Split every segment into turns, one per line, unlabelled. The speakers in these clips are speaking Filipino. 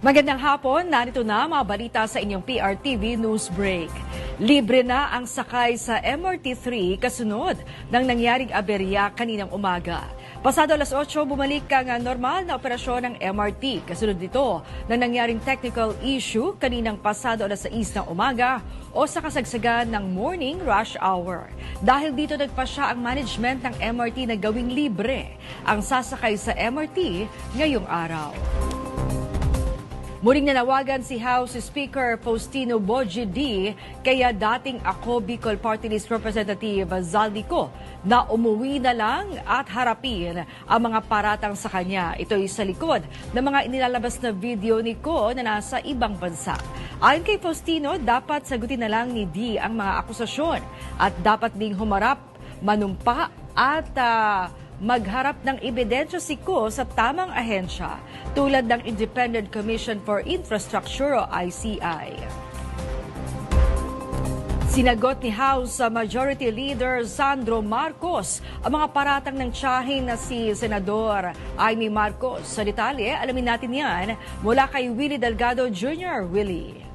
Magandang hapon, narito na mga balita sa inyong PRTV News Break. Libre na ang sakay sa MRT3 kasunod ng nangyaring aberya kaninang umaga. Pasado alas 8, bumalik ang ah, normal na operasyon ng MRT. Kasunod nito ng nangyaring technical issue kaninang pasado alas 6 ng umaga o sa kasagsagan ng morning rush hour. Dahil dito nagpasya ang management ng MRT na gawing libre ang sasakay sa MRT ngayong araw. Muling nanawagan si House Speaker Faustino Boji D kaya dating ako Bicol Party List Representative Zaldico na umuwi na lang at harapin ang mga paratang sa kanya. Ito ay sa likod ng mga inilalabas na video ni Ko na nasa ibang bansa. Ayon kay Faustino, dapat sagutin na lang ni D ang mga akusasyon at dapat ding humarap, manumpa at ah, magharap ng ebidensya si Ko sa tamang ahensya tulad ng Independent Commission for Infrastructure o ICI. Sinagot ni House Majority Leader Sandro Marcos ang mga paratang ng tiyahin na si Senador Amy Marcos. Sa detalye, alamin natin yan mula kay Willie Delgado Jr. Willie.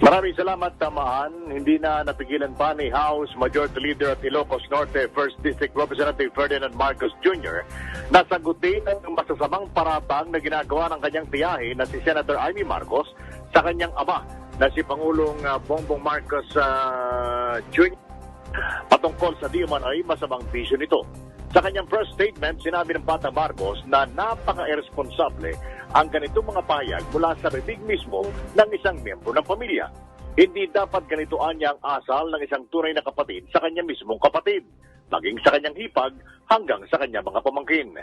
Maraming salamat, Tamaan. Hindi na napigilan pa ni House Majority Leader at Ilocos Norte First District Representative Ferdinand Marcos Jr. na sagutin ang masasamang paratang na ginagawa ng kanyang tiyahin na si Senator Amy Marcos sa kanyang ama na si Pangulong ah, Bongbong Marcos ah, Jr. patungkol sa di man ay masamang bisyo nito. Sa kanyang first statement, sinabi ng Bata Marcos na napaka-irresponsable ang ganitong mga payag mula sa bibig mismo ng isang miyembro ng pamilya. Hindi dapat ganito anya ang asal ng isang tunay na kapatid sa kanyang mismong kapatid, maging sa kanyang hipag hanggang sa kanyang mga pamangkin.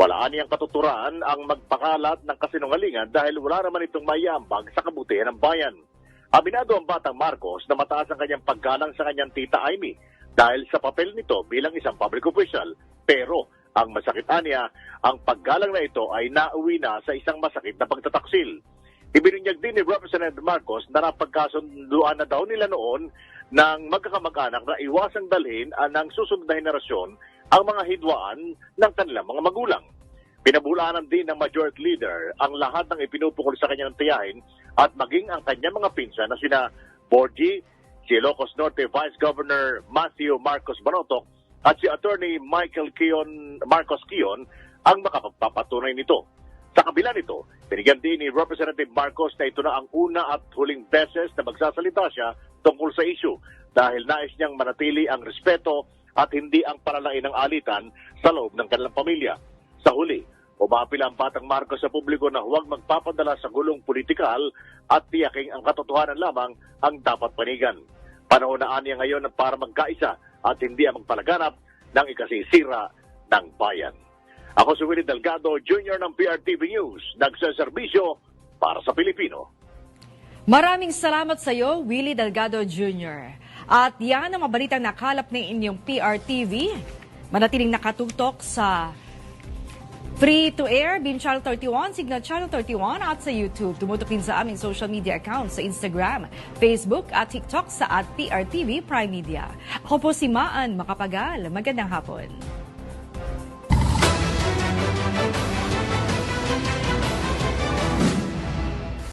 Wala niyang katuturan ang magpakalat ng kasinungalingan dahil wala naman itong mayambag sa kabutihan ng bayan. Aminado ang batang Marcos na mataas ang kanyang paggalang sa kanyang tita Amy dahil sa papel nito bilang isang public official. Pero ang masakit niya, ang paggalang na ito ay nauwi na sa isang masakit na pagtataksil. Ibinunyag din ni Representative Marcos na napagkasunduan na daw nila noon ng magkakamag-anak na iwasang dalhin ang ng susunod na henerasyon ang mga hidwaan ng kanilang mga magulang. Pinabulaanan din ng majority leader ang lahat ng ipinupukol sa kanyang tiyahin at maging ang kanyang mga pinsan na sina Borgie, si Ilocos Norte Vice Governor Matthew Marcos Banotok at si Attorney Michael Kion, Marcos Kion ang makapagpapatunay nito. Sa kabila nito, binigyan din ni Representative Marcos na ito na ang una at huling beses na magsasalita siya tungkol sa issue dahil nais niyang manatili ang respeto at hindi ang palalain ng alitan sa loob ng kanilang pamilya. Sa huli, umapil ang Batang Marcos sa publiko na huwag magpapadala sa gulong politikal at tiyaking ang katotohanan lamang ang dapat panigan. Panahon na niya ngayon para magkaisa at hindi ang magpalaganap ng ikasisira ng bayan. Ako si Willie Delgado, Jr. ng PRTV News, nagsaserbisyo para sa Pilipino.
Maraming salamat sa iyo, Willie Delgado Jr. At yan ang mabalitang nakalap ng inyong PRTV. Manatiling nakatutok sa Free to Air, Beam Channel 31, Signal Channel 31 at sa YouTube. Tumutok sa aming social media accounts sa Instagram, Facebook at TikTok sa at PRTV Prime Media. Ako po si Maan Makapagal. Magandang hapon.